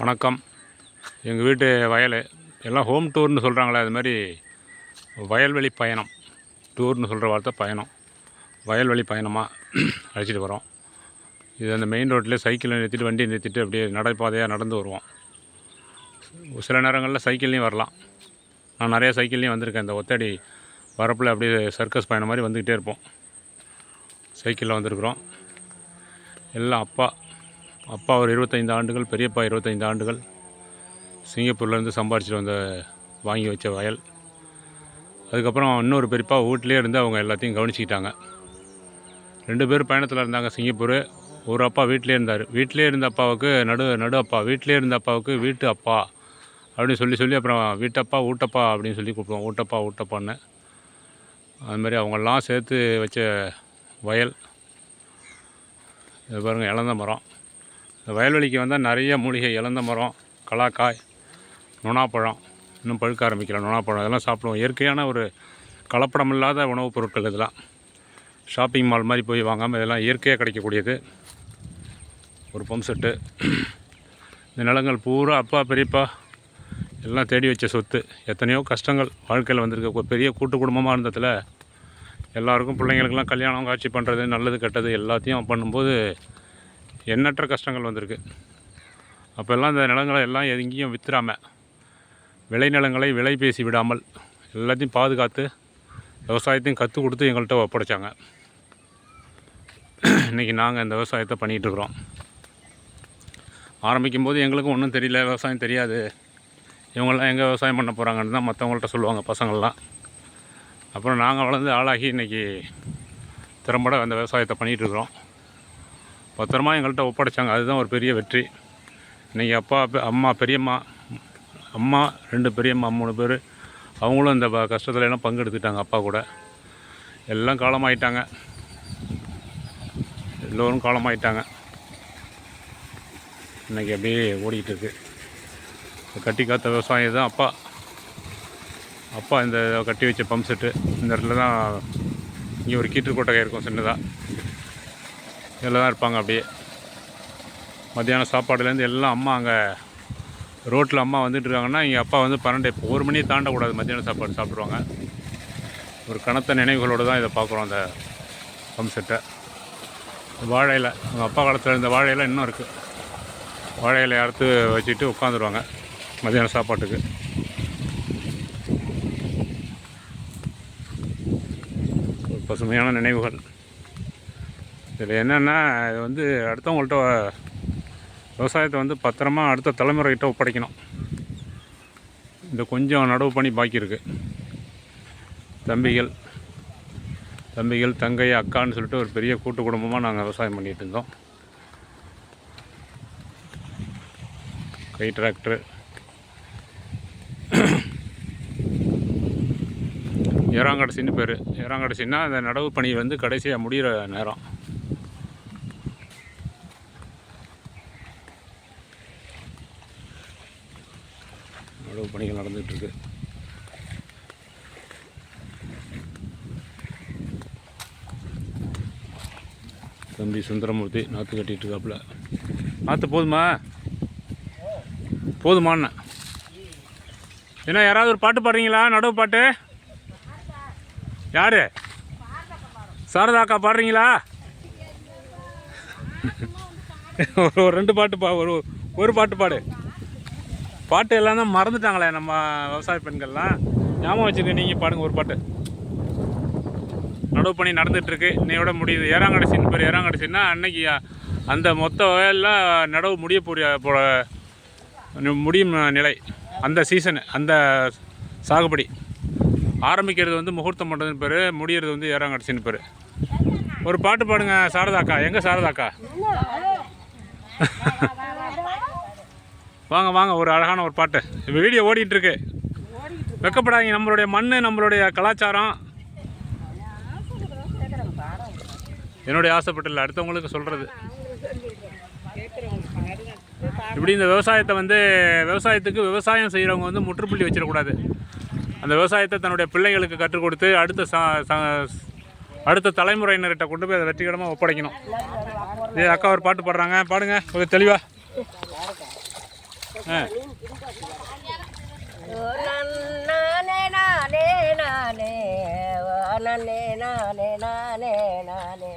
வணக்கம். எங்கள் வீட்டு வயல். எல்லாம் ஹோம் டூர்னு சொல்கிறாங்களே அது மாதிரி வயல்வெளி பயணம். டூர்னு சொல்கிற வார்த்தை பயணம். வயல்வெளி பயணமாக அழைச்சிட்டு வரோம். இது அந்த மெயின் ரோட்டில் சைக்கிளை நிறுத்திட்டு வண்டியை நிறுத்திட்டு அப்படியே நடைபாதையாக நடந்து வருவோம். சில நேரங்களில் சைக்கிள்லேயும் வரலாம். நான் நிறைய சைக்கிள்லேயும் வந்திருக்கேன். இந்த ஒத்தடி வரப்பில் அப்படியே சர்க்கஸ் பயணம் மாதிரி வந்துக்கிட்டே இருப்போம். சைக்கிளில் வந்திருக்குறோம். எல்லாம் அப்பா அப்பா ஒரு இருபத்தைந்து ஆண்டுகள் பெரியப்பா இருபத்தைந்து ஆண்டுகள். சிங்கப்பூர்லேருந்து சம்பாரிச்சிட்டு வந்த வாங்கி வச்ச வயல். அதுக்கப்புறம் இன்னொரு பெரியப்பா வீட்டிலே இருந்து அவங்க எல்லாத்தையும் கவனிச்சிக்கிட்டாங்க. ரெண்டு பேரும் பயணத்தில் இருந்தாங்க சிங்கப்பூர். ஒரு அப்பா வீட்டிலே இருந்தார். வீட்டிலே இருந்த அப்பாவுக்கு நடு நடு அப்பா. வீட்டிலே இருந்த அப்பாவுக்கு வீட்டு அப்பா அப்படின்னு சொல்லி சொல்லி அப்புறம் வீட்டப்பா ஊட்டப்பா அப்படின்னு சொல்லி கூப்பிடுவோம். ஊட்டப்பா ஊட்டப்பான்னு. அது மாதிரி அவங்கெல்லாம் சேர்த்து வச்ச வயல். இது பாருங்கள் இழந்த மரம். இந்த வயல்வெளிக்கு வந்தால் நிறைய மூலிகை இழந்த மரம் கலாக்காய் நுணாப்பழம் இன்னும் பழுக்க ஆரம்பிக்கல நுணாப்பழம் இதெல்லாம் சாப்பிடுவோம். இயற்கையான ஒரு கலப்படம் இல்லாத உணவுப் பொருட்கள் இதெல்லாம். ஷாப்பிங் மால் மாதிரி போய் வாங்காமல் இதெல்லாம் இயற்கையாக கிடைக்கக்கூடியது. ஒரு பம்ப் செட்டு. இந்த நிலங்கள் பூரா அப்பா பெரியப்பா எல்லாம் தேடி வச்ச சொத்து. எத்தனையோ கஷ்டங்கள் வாழ்க்கையில் வந்திருக்க. பெரிய கூட்டு குடும்பமாக இருந்ததில் எல்லாருக்கும் பிள்ளைங்களுக்கெல்லாம் கல்யாணம் காட்சி பண்ணுறது நல்லது கெட்டது எல்லாத்தையும் பண்ணும்போது எண்ணற்ற கஷ்டங்கள் வந்திருக்கு. அப்போல்லாம் இந்த நிலங்களை எல்லாம் எங்கேயும் வித்துறாமல் விளைநிலங்களை விலை பேசி விடாமல் எல்லாத்தையும் பாதுகாத்து விவசாயத்தையும் கற்றுக் கொடுத்து எங்கள்கிட்ட ஒப்படைச்சாங்க. இன்றைக்கி நாங்கள் இந்த விவசாயத்தை பண்ணிகிட்ருக்குறோம் ஆரம்பிக்கும் போது எங்களுக்கும் ஒன்றும் தெரியல விவசாயம் தெரியாது. இவங்கெல்லாம் எங்கே விவசாயம் பண்ண போகிறாங்கன்னு தான் மற்றவங்கள்ட்ட சொல்லுவாங்க பசங்கள்லாம். அப்புறம் நாங்கள் வளர்ந்து ஆளாகி இன்றைக்கி திறம்பட அந்த விவசாயத்தை பண்ணிகிட்டு இருக்கிறோம். பத்திரமா எங்கள்கிட்ட ஒப்படைச்சாங்க. அதுதான் ஒரு பெரிய வெற்றி. இன்றைக்கி அப்பா பெ- அம்மா பெரியம்மா அம்மா ரெண்டு பெரியம்மா மூணு பேர் அவங்களும் இந்த கஷ்டத்தில் எல்லாம் பங்கெடுத்துட்டாங்க அப்பா கூட. எல்லாம் காலமாயிட்டாங்க. எல்லோரும் காலமாயிட்டாங்க. இன்றைக்கி அப்படியே ஓடிக்கிட்டு இருக்குது கட்டி காத்த விவசாயம் தான் அப்பா. அப்பா இந்த கட்டி வச்ச பம்ப் செட்டு. இந்த இடத்துல தான் இங்கே ஒரு கீற்று இருக்கும் சின்னதாக இதில் தான் இருப்பாங்க அப்படியே. மத்தியானம் சாப்பாடுலேருந்து எல்லாம் அம்மா அங்கே ரோட்டில் அம்மா வந்துட்டு இருக்காங்கன்னா இங்கே அப்பா வந்து பன்னெண்டு இப்போ ஒரு மணியை தாண்டக்கூடாது மத்தியானம் சாப்பாடு சாப்பிடுவாங்க ஒரு கனத்த நினைவுகளோடு தான் இதை பார்க்குறோம் அந்த பம்ப் செட்டை அவங்க அப்பா காலத்தில் இருந்த வாழையில இன்னும் இருக்குது வாழையில் அறுத்து வச்சுட்டு உட்காந்துருவாங்க மத்தியானம் சாப்பாட்டுக்கு. ஒரு பசுமையான நினைவுகள். இதில் என்னென்னா இது வந்து அடுத்தவங்கள்ட்ட விவசாயத்தை வந்து பத்திரமா அடுத்த தலைமுறைகிட்ட ஒப்படைக்கணும். இந்த கொஞ்சம் நடவு பண்ணி பாக்கி இருக்குது தம்பிகள் தம்பிகள் தங்கை அக்கான்னு சொல்லிட்டு ஒரு பெரிய கூட்டு குடும்பமாக நாங்கள் விவசாயம் பண்ணிகிட்டு இருந்தோம். கை டிராக்டர். ஏறாங்கடைசின்னு பேர். ஏறாங்கடைசின்னா அந்த நடவு பணி வந்து கடைசியாக முடிகிற நேரம். பணிகள் நடந்துகிட்ருக்கு. தம்பி சுந்தரமூர்த்தி நாற்று கட்டிகிட்டு இருக்காப்புல நாற்று போதுமா? போதுமாண்ணா ஏன்னா யாராவது ஒரு பாட்டு பாடுறீங்களா? நடவு பாட்டு? யார்? சாரதா அக்கா பாடுறீங்களா? ஒரு ஒரு ரெண்டு பாட்டு பா ஒரு ஒரு பாட்டு பாடு. பாட்டு எல்லாம் தான் மறந்துட்டாங்களே நம்ம விவசாய பெண்கள்லாம். ஞாபகம் வச்சுருக்க நீங்கள் பாடுங்க ஒரு பாட்டு. நடவு பணி நடந்துட்டு இருக்கு இன்னையோட முடியுது. ஏறாங்கடைசின்னு பேர். ஏறாங்கடைசின்னா அன்னைக்கு அந்த மொத்த வயலில் நடவு முடிய போல முடியும் நிலை. அந்த சீசனு அந்த சாகுபடி. ஆரம்பிக்கிறது வந்து முகூர்த்தம் பண்ணுறதுன்னு பேர். முடியறது வந்து ஏறாங்கடைசின்னு பேர். ஒரு பாட்டு பாடுங்க சாரதாக்கா. எங்கே சாரதாக்கா? வாங்க வாங்க ஒரு அழகான ஒரு பாட்டு. இப்போ வீடியோ ஓடிட்டு இருக்கு வெக்கப்படாதீங்க. நம்மளுடைய மண் நம்மளுடைய கலாச்சாரம். என்னுடைய ஆசைப்பட்டில்ல. அடுத்தவங்களுக்கு சொல்கிறது இப்படி இந்த விவசாயத்தை வந்து விவசாயத்துக்கு விவசாயம் செய்கிறவங்க வந்து முற்றுப்புள்ளி வச்சிடக்கூடாது. அந்த விவசாயத்தை தன்னுடைய பிள்ளைகளுக்கு கற்றுக் கொடுத்து அடுத்த அடுத்த தலைமுறையினர்கிட்ட கொண்டு போய் அதை வெற்றிகரமாக ஒப்படைக்கணும். இதே அக்கா ஒரு பாட்டு பாடுறாங்க. பாடுங்க. கொஞ்சம் தெளிவா. ஆ ஓ நன்னானே நானே நானே ஓ நன்னே நானே நானே நானே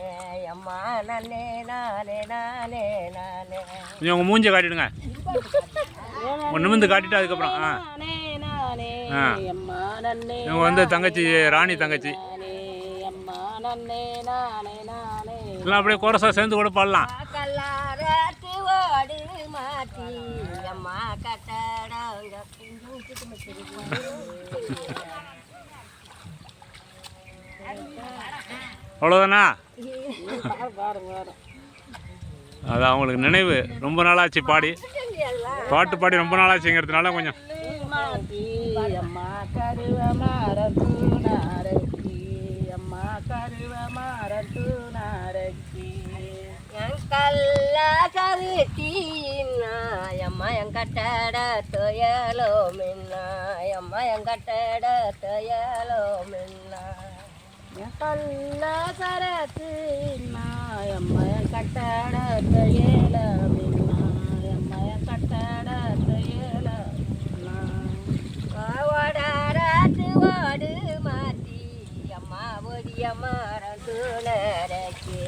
அம்மா நன்னே நானே நானே நானே கொஞ்சம் உங்கள் மூஞ்சை காட்டிடுங்க. ஒன்று நிமிந்து காட்டிட்டு அதுக்கப்புறம் ஆ. நானே நானே நன்னே இவங்க வந்து தங்கச்சி ராணி தங்கச்சி. நானே அம்மா நன்னே நானே நானே எல்லாம் அப்படியே கோரஸாக சேர்ந்து கூட பாடலாம் கல்லாரத்து ஓடு மாத்தி அம்மா கட்டடங்க அவ்வளோதானா அது அவங்களுக்கு நினைவு. ரொம்ப நாளாச்சு பாடி. பாட்டு பாடி ரொம்ப நாளாச்சுங்கிறதுனால கொஞ்சம். மாத்தி அம்மா கல்ல கருத்தீன்னா அம்மா என் கட்டட தொயலோ மின்னா என் கட்டட தொயலோ மின்னா என் கல்ல கரத்துன்னா அம்மா என் கட்டட தொயல மின்னா அம்மா என் கட்டட தொயல ஓடாராத்து ஓடு மாத்தி அம்மா ஒடிய மாறம் தூணரக்கே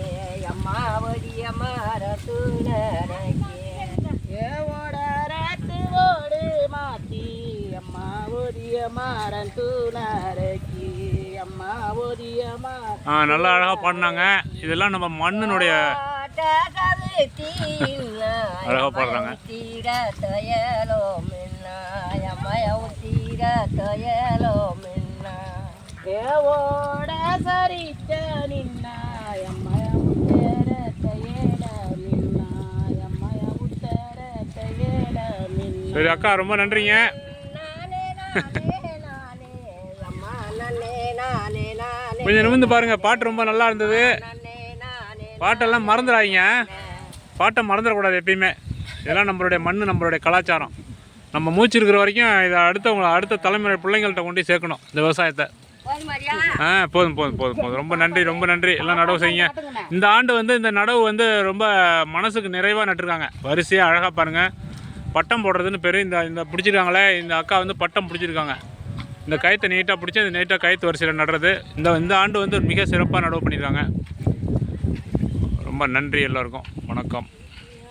அம்மா ஒடிய மாறம் தூணரக்கே ஏ ஓடாராத்து ஓடு மாத்தி அம்மா ஒடிய மாறம் தூணரக்கே அம்மா ஒடிய மாறம் ஆ நல்லா அழகாக பாடினாங்க. இதெல்லாம் நம்ம மண்ணினுடைய அழகா பாடுறாங்க. ஏவோட சரித்த நின்னா சரி அக்கா ரொம்ப நன்றிங்க. கொஞ்சம் நிமிந்து பாருங்க. பாட்டு ரொம்ப நல்லா இருந்தது. பாட்டெல்லாம் மறந்துடாதீங்க. பாட்டை மறந்துடக்கூடாது எப்பயுமே. இதெல்லாம் நம்மளுடைய மண் நம்மளுடைய கலாச்சாரம். நம்ம மூச்சு இருக்கிற வரைக்கும் இதை அடுத்தவங்க அடுத்த தலைமுறை பிள்ளைங்கள்ட்ட கொண்டு சேர்க்கணும் இந்த விவசாயத்தை. ஆ போதும் போதும் போதும் போதும். ரொம்ப நன்றி ரொம்ப நன்றி. எல்லாம் நடவு செய்யுங்க. இந்த ஆண்டு வந்து இந்த நடவு வந்து ரொம்ப மனசுக்கு நிறைவாக நட்டுருக்காங்க. வரிசையாக அழகாக பாருங்கள் பட்டம் போடுறதுன்னு பேர் இந்த இந்த பிடிச்சிருக்காங்களே. இந்த அக்கா வந்து பட்டம் பிடிச்சிருக்காங்க. இந்த கயத்தை நீட்டாக பிடிச்சி அந்த நீட்டாக கயத்து வரிசையில் நடுறது. இந்த இந்த ஆண்டு வந்து மிக சிறப்பாக நடவு பண்ணியிருக்காங்க ரொம்ப நன்றி எல்லாருக்கும். வணக்கம்.